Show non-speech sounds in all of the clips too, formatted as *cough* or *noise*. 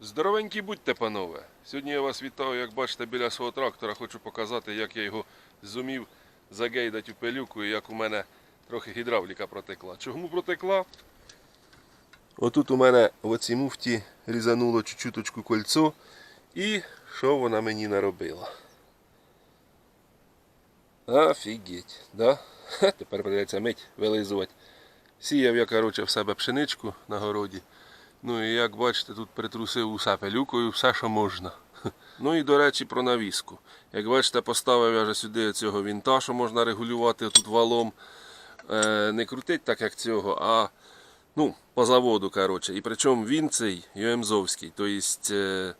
Здоровенькі будьте, панове! Сьогодні я вас вітаю, як бачите, біля свого трактора. Хочу показати, як я його зумів загейдати у пилюку і як у мене трохи гідравліка протекла. Чому протекла? Отут у мене в оцій муфті різануло чуть-чуточку кольцо. І що вона мені наробила? Офігеть, да? Тепер придеться мить вилизувати. Сіяв я, коротше, в себе пшеничку на городі. Ну і як бачите, тут притрусив усе пилюкою, все, що можна. *laughs* Ну і до речі, про навіску. Як бачите, поставив я вже сюди цього вінта, що можна регулювати тут валом. Е, не крутить так, як цього, а ну, по заводу. коротше. І причому він цей ЮМЗовський, тобто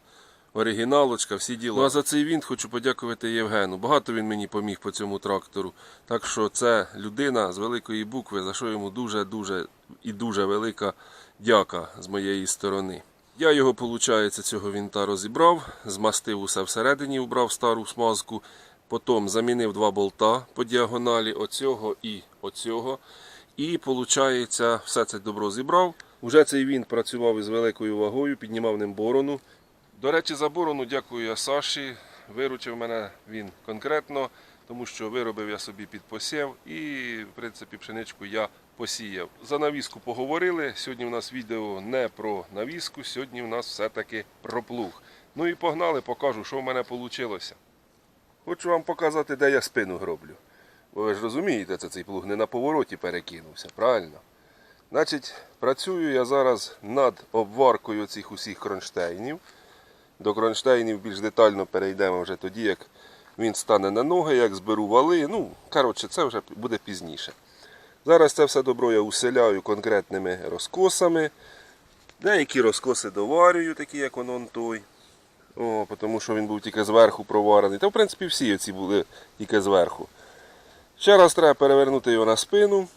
оригіналочка, всі діла. Ну, а за цей вінт хочу подякувати Євгену. Багато він мені поміг по цьому трактору. Так що це людина з великої букви, за що йому дуже-дуже і дуже велика дяка з моєї сторони. Я його, виходить, цього вінта розібрав, змастив усе всередині, убрав стару смазку, потім замінив два болта по діагоналі оцього і оцього. І, виходить, все це добро зібрав. Уже цей вінт працював із великою вагою, піднімав ним борону. До речі, за борону дякую я Саші. Виручив мене він конкретно, тому що виробив я собі під посів і, в принципі, пшеничку я посіяв. За навіску поговорили. Сьогодні у нас відео не про навіску, сьогодні у нас все-таки про плуг. Ну і погнали, покажу, що в мене вийшло. Хочу вам показати, де я спину гроблю. Ви ж розумієте, це цей плуг не на повороті перекинувся, правильно? Значить, працюю я зараз над обваркою цих усіх кронштейнів. До кронштейнів більш детально перейдемо вже тоді, як він стане на ноги, як зберу вали. Ну, коротше, це вже буде пізніше. Зараз це все добро я уселяю конкретними розкосами. Деякі розкоси доварюю, такі як он той. О, тому що він був тільки зверху проварений. Та в принципі всі оці були тільки зверху. Ще раз треба перевернути його на спину.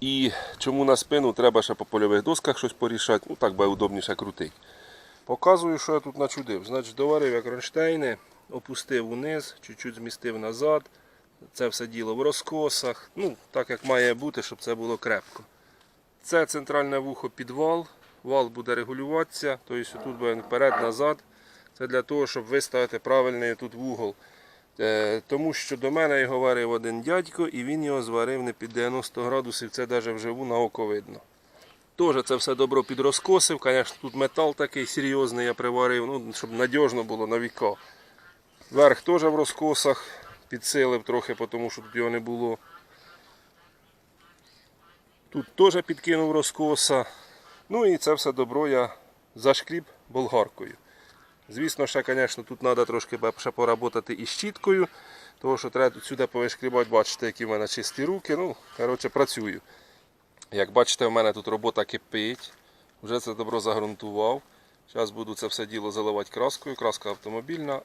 І чому на спину треба ще по польових досках щось порішати, ну так би удобніше крутить. Показую, що я тут начудив. Значить, доварив я кронштейни, опустив униз, чуть-чуть змістив назад. Це все діло в розкосах. Ну, так як має бути, щоб це було крепко. Це центральне вухо підвал. Вал буде регулюватися, тобто тут буде вперед-назад. Це для того, щоб виставити правильний тут вугол. Е, Тому що до мене його варив один дядько і він його зварив не під 90 градусів, це навіть вживу на око видно. Теж це все добро підрозкосив. Звісно, тут метал такий серйозний я приварив, ну, щоб надіжно було на віка. Верх теж в розкосах підсилив трохи, тому що тут його не було. Тут теж підкинув розкоса. Ну і це все добро я зашкріб болгаркою. Звісно, ще, звісно, тут треба трошки ще поработати із щіткою, тому що треба тут сюди повишкрібати, бачите, які в мене чисті руки. Ну, коротше, працюю. Як бачите, в мене тут робота кипить. Вже це добро загрунтував. Зараз буду це все діло заливати краскою. Краска автомобільна,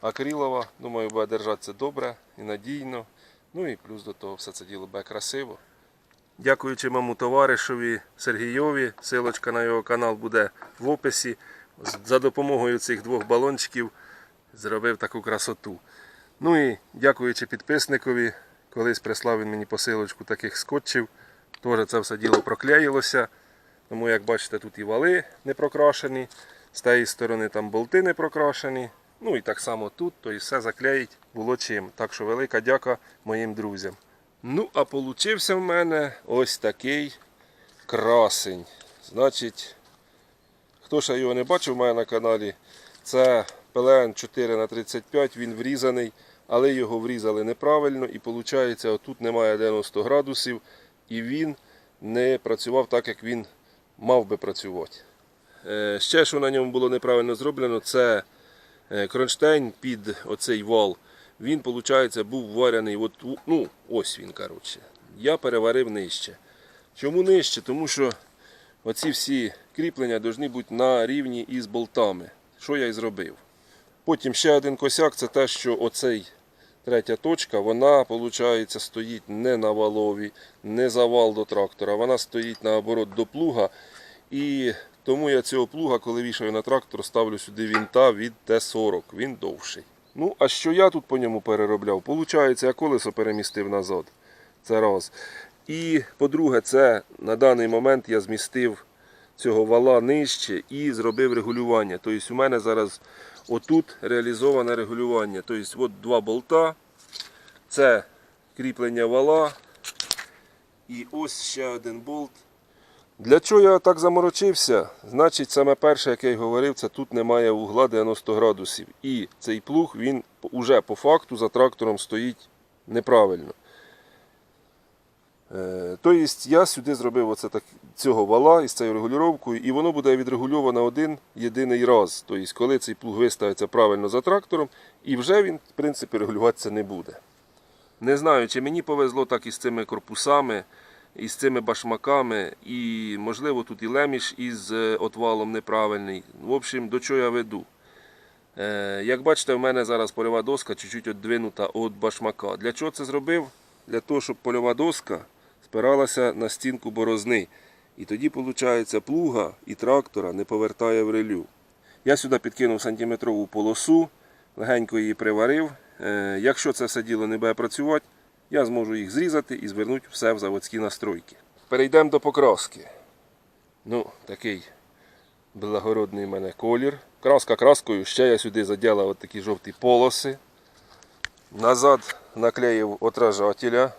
акрилова. Думаю, буде держатися добре і надійно. Ну і плюс до того все це діло буде красиво. Дякуючи моєму товаришові Сергійові, силочка на його канал буде в описі. За допомогою цих двох балончиків зробив таку красоту. Ну і дякуючи підписникові, колись прислав він мені посилочку таких скотчів. Теж це все діло проклеїлося. Тому, як бачите, тут і вали не прокрашені, з тієї сторони там болти не прокрашені. Ну і так само тут, то і все заклеїть було чим. Так що велика дяка моїм друзям. Ну, а получився в мене ось такий красень. Значить, хто ще його не бачив у мене на каналі, це ПЛН 4 на 35 він врізаний, але його врізали неправильно і виходить, отут немає 90 градусів і він не працював так, як він мав би працювати. Е, Ще, що на ньому було неправильно зроблено, це кронштейн під оцей вал. Він, виходить, був варений. От, ну, ось він, коротше. Я переварив нижче. Чому нижче? Тому що оці всі кріплення повинні бути на рівні із болтами. Що я і зробив. Потім ще один косяк це те, що оцей третя точка, вона, виходить, стоїть не на валові, не за вал до трактора. Вона стоїть наоборот до плуга. І тому я цього плуга, коли вішаю на трактор, ставлю сюди вінта від Т-40. Він довший. Ну, а що я тут по ньому переробляв? Получається, я колесо перемістив назад. Це раз. І по-друге, це на даний момент я змістив цього вала нижче і зробив регулювання. Тобто у мене зараз отут реалізоване регулювання. Тобто от два болта, це кріплення вала і ось ще один болт. Для чого я так заморочився? Значить, саме перше, як я й говорив, це тут немає угла 90 градусів. І цей плуг він уже по факту за трактором стоїть неправильно. Тобто я сюди зробив оце так, цього вала із цією регулювання, і воно буде відрегульовано один єдиний раз. Тобто, коли цей плуг виставиться правильно за трактором, і вже він, в принципі, регулюватися не буде. Не знаю, чи мені повезло так із цими корпусами, із цими башмаками, і, можливо, тут і леміш із е, отвалом неправильний. В общем, до чого я веду. Е, Як бачите, в мене зараз польова доска чуть-чуть віддвинута від башмака. Для чого це зробив? Для того, щоб польова доска спиралася на стінку борозни. І тоді, виходить, плуга і трактора не повертає в релю. Я сюди підкинув сантиметрову полосу, легенько її приварив. Е, Якщо це все діло не буде працювати, я зможу їх зрізати і звернути все в заводські настройки. Перейдемо до покраски. Ну, такий благородний в мене колір. Краска краскою, ще я сюди заділа от такі жовті полоси. Назад наклеїв отражателя.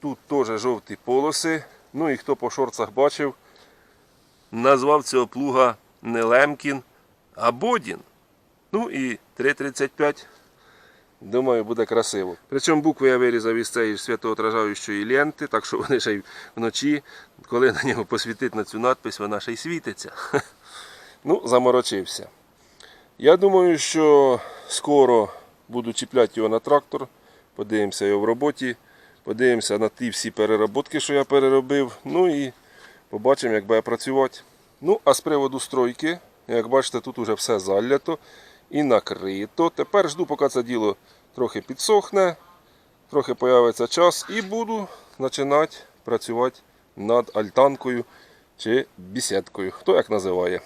Тут теж жовті полоси. Ну і хто по шорцах бачив, назвав цього плуга не Лемкін, а Бодін. Ну і 3,35. Думаю, буде красиво. Причому букви я вирізав із цієї святоотражаючої ленти, так що вони ще й вночі, коли на нього посвітить на цю надпись, вона ще й світиться. *laughs* Ну, заморочився. Я думаю, що скоро буду чіпляти його на трактор, подивимося його в роботі, подивимося на ті всі переработки, що я переробив. Ну і побачимо, як буде працювати. Ну, а з приводу стройки, як бачите, тут уже все залято і накрито. Тепер жду, поки це діло трохи підсохне, трохи появиться час і буду починати працювати над альтанкою чи бісідкою, хто як називає.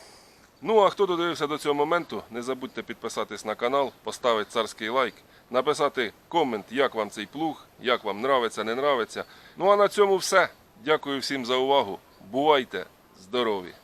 Ну, а хто додивився до цього моменту, не забудьте підписатись на канал, поставити царський лайк, написати комент, як вам цей плуг, як вам нравиться, не нравиться. Ну а на цьому все. Дякую всім за увагу. Бувайте здорові!